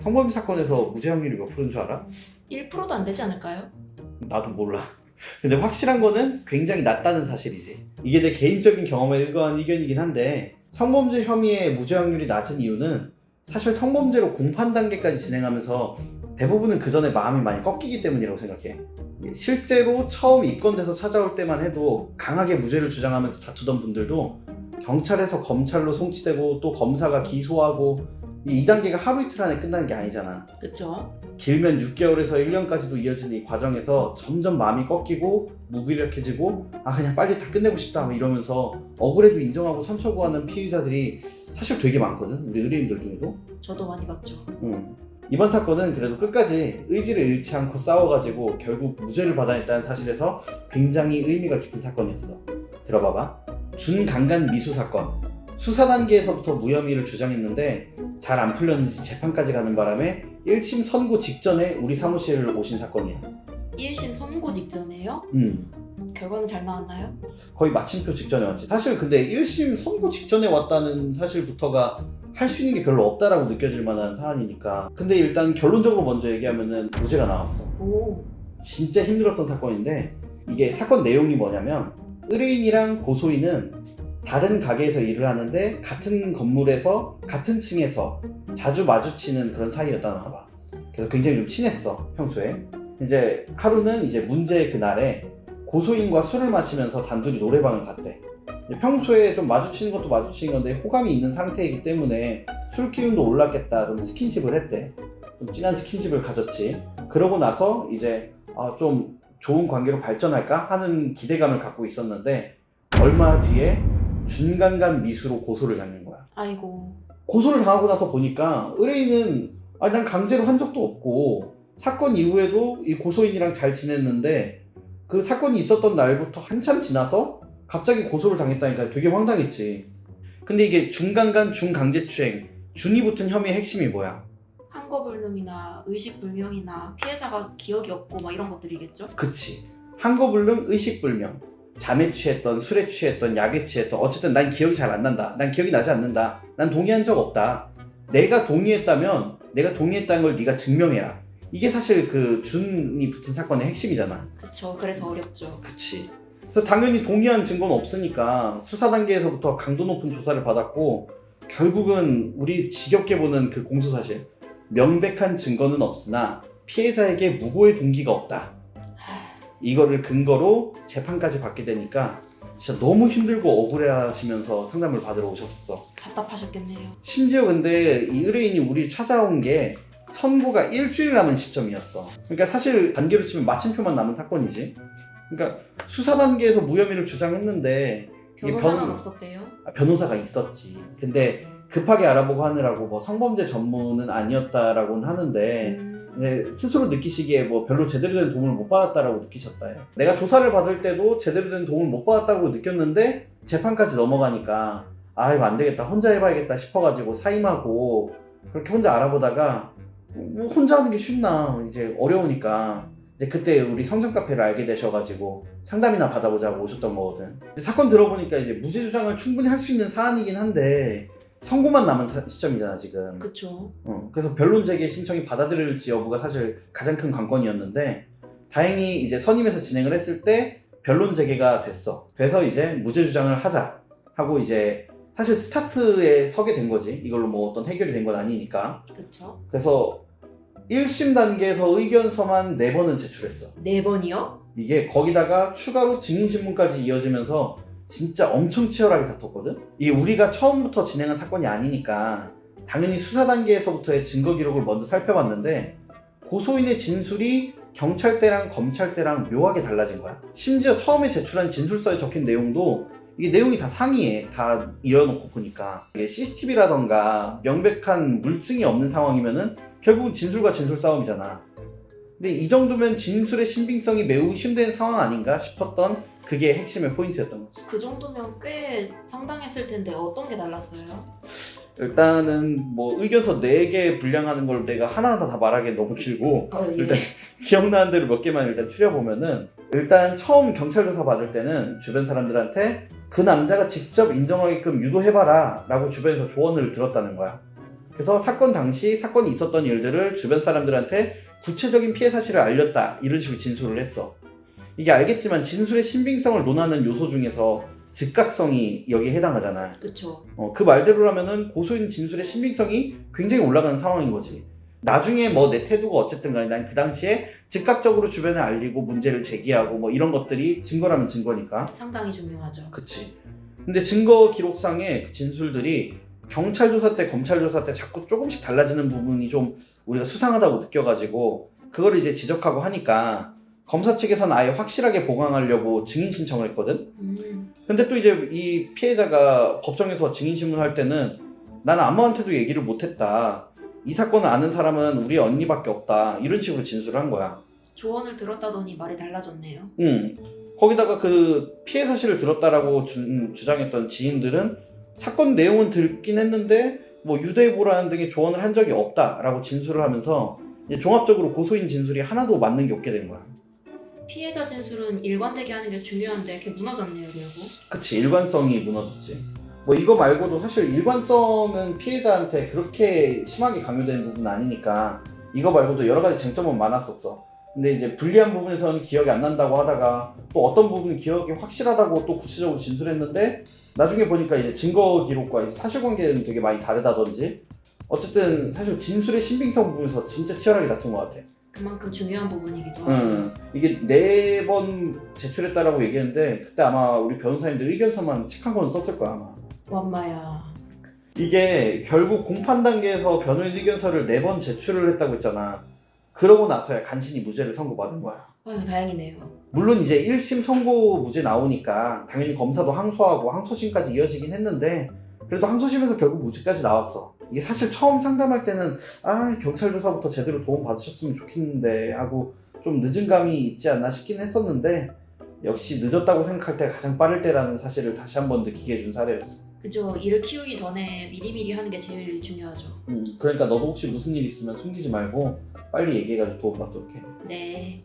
성범죄 사건에서 무죄 확률이 몇 프로인 줄 알아? 1%도 안 되지 않을까요? 나도 몰라. 근데 확실한 거는 굉장히 낮다는 사실이지. 이게 내 개인적인 경험에 의거한 의견이긴 한데 성범죄 혐의의 무죄 확률이 낮은 이유는 사실 성범죄로 공판 단계까지 진행하면서 대부분은 그 전에 마음이 많이 꺾이기 때문이라고 생각해. 실제로 처음 입건돼서 찾아올 때만 해도 강하게 무죄를 주장하면서 다투던 분들도 경찰에서 검찰로 송치되고 또 검사가 기소하고 이 2단계가 하루 이틀 안에 끝나는 게 아니잖아. 그쵸? 길면 6개월에서 1년까지도 이어지는 이 과정에서 점점 마음이 꺾이고 무기력해지고 아 그냥 빨리 다 끝내고 싶다 뭐 이러면서 억울해도 인정하고 선처 구하는 피의자들이 사실 되게 많거든 우리 의뢰인들 중에도 저도 많이 봤죠. 음. 이번 사건은 그래도 끝까지 의지를 잃지 않고 싸워가지고 결국 무죄를 받아냈다는 사실에서 굉장히 의미가 깊은 사건이었어 들어봐봐 준강간 미수 사건 수사 단계에서부터 무혐의를 주장했는데 잘 안 풀렸는지 재판까지 가는 바람에 1심 선고 직전에 우리 사무실을 오신 사건이야. 1심 선고 직전에요? 음, 결과는 잘 나왔나요? 거의 마침표 직전에 왔지. 사실 근데 1심 선고 직전에 왔다는 사실부터가 할 수 있는 게 별로 없다라고 느껴질 만한 사안이니까. 근데 일단 결론적으로 먼저 얘기하면은 무죄가 나왔어. 오, 진짜 힘들었던 사건인데 이게 사건 내용이 뭐냐면 의뢰인이랑 고소인은 다른 가게에서 일을 하는데 같은 건물에서 같은 층에서 자주 마주치는 그런 사이였다나 봐. 그래서 굉장히 좀 친했어 평소에. 이제 하루는 이제 문제의 그날에 고소인과 술을 마시면서 단둘이 노래방을 갔대. 평소에 좀 마주치는 것도 마주치는 건데 호감이 있는 상태이기 때문에 술 기운도 올랐겠다. 좀 스킨십을 했대. 좀 진한 스킨십을 가졌지. 그러고 나서 이제 아, 좀 좋은 관계로 발전할까 하는 기대감을 갖고 있었는데 얼마 뒤에 준강간 미수로 고소를 당한 거야. 아이고. 고소를 당하고 나서 보니까 의뢰인은 아, 난 강제로 한 적도 없고 사건 이후에도 이 고소인이랑 잘 지냈는데 그 사건이 있었던 날부터 한참 지나서 갑자기 고소를 당했다니까 되게 황당했지. 근데 이게 중강간 중강제추행 준이 붙은 혐의의 핵심이 뭐야? 한거불능이나 의식불명이나 피해자가 기억이 없고 막 이런 것들이겠죠? 그치. 한거불능 의식불명. 잠에 취했던, 술에 취했던, 약에 취했던, 어쨌든 난 기억이 잘 안 난다. 난 기억이 나지 않는다. 난 동의한 적 없다. 내가 동의했다면, 내가 동의했다는 걸 네가 증명해라. 이게 사실 그 준이 붙은 사건의 핵심이잖아. 그쵸. 그래서 어렵죠. 그치. 그래서 당연히 동의한 증거는 없으니까 수사 단계에서부터 강도 높은 조사를 받았고, 결국은 우리 지겹게 보는 그 공소 사실. 명백한 증거는 없으나 피해자에게 무고의 동기가 없다. 이거를 근거로 재판까지 받게 되니까 진짜 너무 힘들고 억울해하시면서 상담을 받으러 오셨어. 답답하셨겠네요. 심지어 근데 이 의뢰인이 우리 찾아온 게 선고가 일주일 남은 시점이었어. 그러니까 사실 단계로 치면 마침표만 남은 사건이지. 그러니까 수사 단계에서 무혐의를 주장했는데 이게 변호사는 변- 없었대요. 아, 변호사가 있었지. 근데 급하게 알아보고 하느라고 뭐 성범죄 전문은 아니었다라고는 하는데 음, 네, 스스로 느끼시기에 뭐 별로 제대로 된 도움을 못 받았다라고 느끼셨다 해요. 내가 조사를 받을 때도 제대로 된 도움을 못 받았다고 느꼈는데 재판까지 넘어가니까 아 이거 안 되겠다 혼자 해봐야겠다 싶어가지고 사임하고 그렇게 혼자 알아보다가 뭐 혼자 하는 게 쉽나 이제 어려우니까 이제 그때 우리 성장 카페를 알게 되셔가지고 상담이나 받아보자고 오셨던 거거든. 사건 들어보니까 이제 무죄 주장을 충분히 할 수 있는 사안이긴 한데 선고만 남은 사- 시점이잖아 지금. 그쵸. 어, 그래서 변론 제기 신청이 받아들일지 여부가 사실 가장 큰 관건이었는데 다행히 이제 선임에서 진행을 했을 때 변론 제기가 됐어. 돼서 이제 무죄 주장을 하자 하고 이제 사실 스타트에 서게 된 거지. 이걸로 뭐 어떤 해결이 된 건 아니니까. 그쵸. 그래서 1심 단계에서 의견서만 4번은 제출했어. 네 번이요? 이게 거기다가 추가로 증인신문까지 이어지면서 진짜 엄청 치열하게 다퉜거든? 이게 우리가 처음부터 진행한 사건이 아니니까 당연히 수사 단계에서부터의 증거 기록을 먼저 살펴봤는데 고소인의 진술이 경찰 때랑 검찰 때랑 묘하게 달라진 거야. 심지어 처음에 제출한 진술서에 적힌 내용도 이게 내용이 다 상이해. 다 이어놓고 보니까. 이게 CCTV라던가 명백한 물증이 없는 상황이면은 결국은 진술과 진술 싸움이잖아. 근데 이 정도면 진술의 신빙성이 매우 의심되는 상황 아닌가 싶었던 그게 핵심의 포인트였던 거지. 그 정도면 꽤 상당했을 텐데 어떤 게 달랐어요? 일단은 뭐 의견서 4개 분량하는 걸 내가 하나하나 다 말하기엔 너무 길고 어, 예. 일단 기억나는 대로 몇 개만 일단 추려보면은 일단 처음 경찰 조사 받을 때는 주변 사람들한테 그 남자가 직접 인정하게끔 유도해봐라 라고 주변에서 조언을 들었다는 거야. 그래서 사건 당시 사건이 있었던 일들을 주변 사람들한테 구체적인 피해 사실을 알렸다 이런 식으로 진술을 했어. 이게 알겠지만 진술의 신빙성을 논하는 요소 중에서 즉각성이 여기에 해당하잖아. 그쵸. 어, 그 말대로라면은 고소인 진술의 신빙성이 굉장히 올라가는 상황인 거지. 나중에 뭐 내 태도가 어쨌든 간에 난 그 당시에 즉각적으로 주변에 알리고 문제를 제기하고 뭐 이런 것들이 증거라면 증거니까. 상당히 중요하죠. 그치. 근데 증거 기록상의 그 진술들이 경찰 조사 때, 검찰 조사 때 자꾸 조금씩 달라지는 부분이 좀 우리가 수상하다고 느껴가지고 그거를 이제 지적하고 하니까 검사 측에서는 아예 확실하게 보강하려고 증인 신청을 했거든. 음, 근데 또 이제 이 피해자가 법정에서 증인 신문할 때는 나는 아무한테도 얘기를 못했다. 이 사건을 아는 사람은 우리 언니밖에 없다. 이런 식으로 진술을 한 거야. 조언을 들었다더니 말이 달라졌네요. 응. 거기다가 그 피해 사실을 들었다라고 주, 주장했던 지인들은 사건 내용은 듣긴 했는데 뭐 유대보라는 등의 조언을 한 적이 없다라고 진술을 하면서 이제 종합적으로 고소인 진술이 하나도 맞는 게 없게 된 거야. 피해자 진술은 일관되게 하는 게 중요한데 이렇게 무너졌네요, 결국. 그치 일관성이 무너졌지. 뭐 이거 말고도 사실 일관성은 피해자한테 그렇게 심하게 강요되는 부분은 아니니까 이거 말고도 여러 가지 쟁점은 많았었어. 근데 이제 불리한 부분에서는 기억이 안 난다고 하다가 또 어떤 부분은 기억이 확실하다고 또 구체적으로 진술했는데 나중에 보니까 이제 증거 기록과 사실관계는 되게 많이 다르다든지 어쨌든 사실 진술의 신빙성 부분에서 진짜 치열하게 다툰 것 같아. 그만큼 중요한 부분이기도 하고. 음, 이게 네 번 제출했다라고 얘기했는데 그때 아마 우리 변호사님들 의견서만 책 한 권 썼을 거야 아마. 완마야. 이게 결국 공판 단계에서 변호인 의견서를 네 번 제출을 했다고 했잖아. 그러고 나서야 간신히 무죄를 선고받은 거야. 아유, 다행이네요. 물론 이제 1심 선고 무죄 나오니까 당연히 검사도 항소하고 항소심까지 이어지긴 했는데 그래도 항소심에서 결국 무죄까지 나왔어. 이게 사실 처음 상담할 때는 아 경찰 조사부터 제대로 도움 받으셨으면 좋겠는데 하고 좀 늦은 감이 있지 않나 싶긴 했었는데 역시 늦었다고 생각할 때가 가장 빠를 때라는 사실을 다시 한번 느끼게 해준 사례였어. 그죠. 일을 키우기 전에 미리미리 하는 게 제일 중요하죠. 음, 그러니까 너도 혹시 무슨 일 있으면 숨기지 말고 빨리 얘기해가지고 도움 받도록 해. 네.